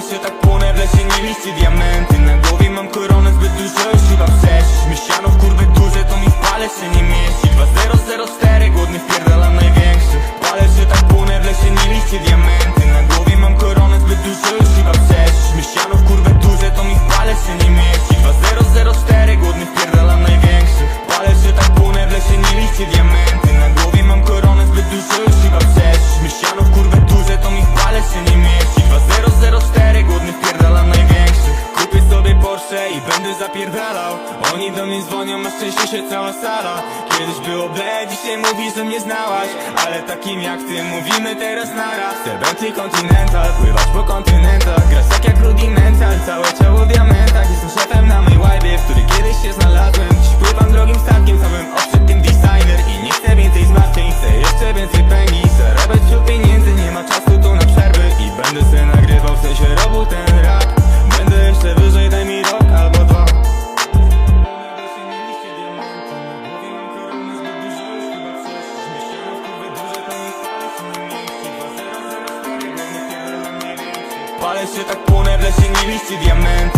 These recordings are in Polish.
Ще така поне беше ни листи диаментин że mnie znałaś Ale takim jak ty mówimy teraz naraz. Chcę Bentley Continental, pływać po kontynentach. Grać tak jak rudimental, całe ciało w diamentach. Jestem szefem na mojej łajbie, w której kiedyś się znalazłem. Dziś pływam drogim Zawiści diamenty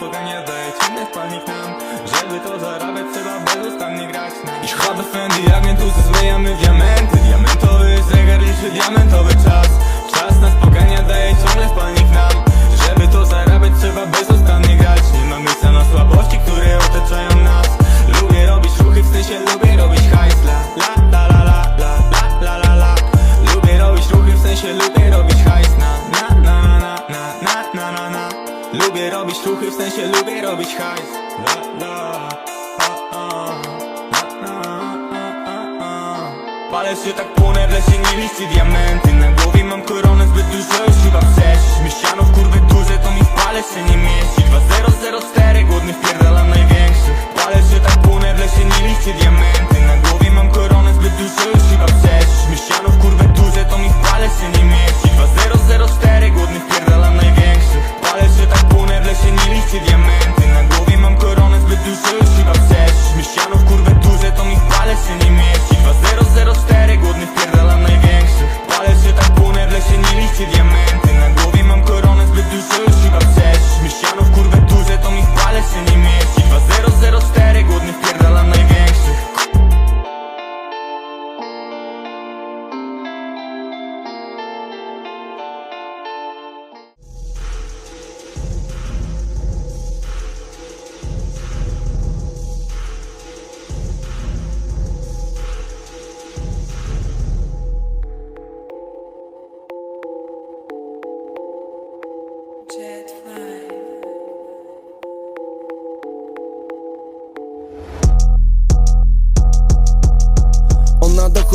Pogania, daje ciemny wpadnik nam. Żeby to zarabiać, trzeba bezustannie grać na Ich habe Fendi, agentów, zmyjamy diamenty. Diamentowy zegar liczy diamentowy czas. Czas nas pogania, daje ciągle wpadnik nam. Żeby to zarabiać, trzeba bezustannie grać. Nie ma miejsca na słabości, które otaczają nas. Lubię robić ruchy, w sensie lubię robić hajs. La la la la la la la la la. Lubię robić ruchy, w sensie lubię robić hajs. La la a, a, na, na, a, a, a. Palę się tak płonę, w lesie nie liście diamenty. Na głowie mam koronę zbyt dużo, już chyba przeszliśmy Ściano w kurwy duże, to mi w pale się nie mieści. 2004, głodny wpierdalam największych. Palę się tak płonę, w lesie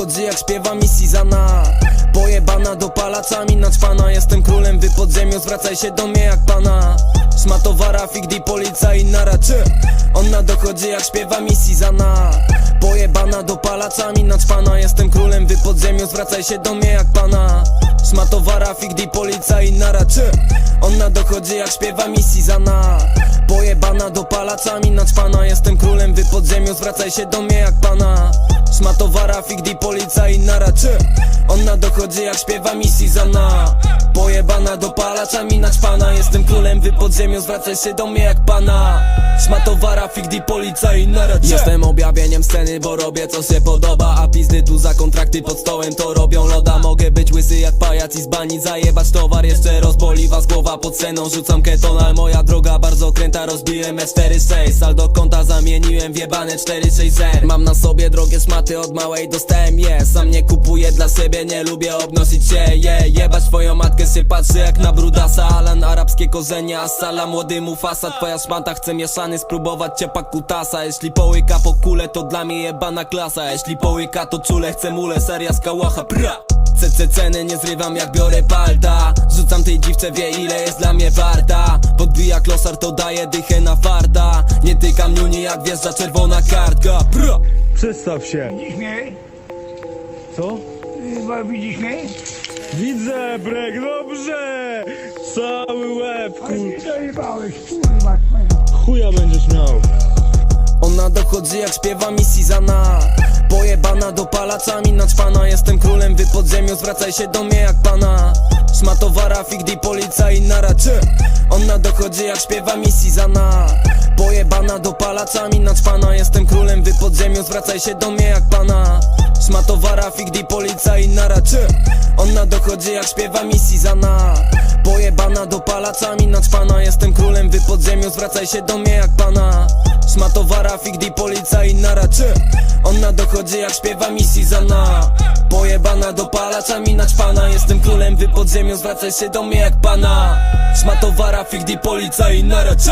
Dochodzi jak śpiewa mi Sizana. Pojebana do palacami naćpana. Jestem królem wy podziemiu, zwracaj się do mnie jak pana. Szmatowara, figdi, policja i naraczy Ona dochodzi jak śpiewa mi Sizana. Pojebana do palacami naćpana. Jestem królem wy podziemiu, zwracaj się do mnie jak pana Szmatowara, figdi, policja i naraczy Ona dochodzi jak śpiewa mi Sizana Pojebana do palacami naćpana Jestem królem wy podziemiu, zwracaj się do mnie jak pana. Szmatowara, figdi, policja i naraczy Ona dochodzi jak śpiewa mi Sizana Pojebana do palaczami naćpana Jestem królem wy podziemiu, zwracaj się do mnie jak pana. Szmatowara, figdi, policja i naraczy Jestem objawieniem sceny, bo robię co się podoba. A pizdy tu za kontrakty pod stołem to robią loda. Mogę być łysy jak pajac i z bani zajebać towar Jeszcze rozboli was głowa pod ceną Rzucam ketonal, moja droga bardzo kręta Rozbiłem E46, saldo konta zamieniłem w jebane 460 Mam na sobie drogie szmaty od małej dostałem je. Sam nie kupuję dla siebie, nie lubię obnosić się je. Jebać twoją matkę się patrzy jak na brudasa. Alan, arabskie korzenie, Asala, młody Mufasa Twoja szmata chce mieszany, spróbować ciepa kutasa Jeśli połyka po kule, to dla mnie jebana klasa. Jeśli połyka to czule, chcę mule, seria z kałacha, CC ceny nie zrywam jak biorę palta Rzucam tej dziwce, wie ile jest dla mnie warta Podbija klosar, to daje dychę na farta Nie tykam niuni jak wjeżdża czerwona kartka Przedstaw się. Widzisz mnie? Co? Chyba widzisz mnie? Widzę, Brek, dobrze! Cały łeb, kur... dojebałeś, kurwa twoja. Chuja będziesz miał. Ona dochodzi jak śpiewa mi Sizana. Pojebana dopalaczami naćpana. Jestem królem wy podziemiu, zwracaj się do mnie jak pana. Szmatowara, figdi, policja i naraczy Ona dochodzi jak śpiewa mi Sizana. Pojebana dopalaczami naćpana. Jestem królem wy podziemiu, zwracaj się do mnie jak pana. Szmatowara, figdi, policja i naraczy Ona dochodzi jak śpiewa mi Sizana Pojebana dopalaczami naćpana Jestem królem wy podziemiu, zwracaj się do mnie jak pana. Szmatowara, figdi, policja i naraczy Ona dochodzi jak śpiewa mi Sizana Pojebana dopalaczami naćpana Jestem królem wy podziemiu, zwracaj się do mnie jak pana. Szmatowara, figdi, policja i naraczy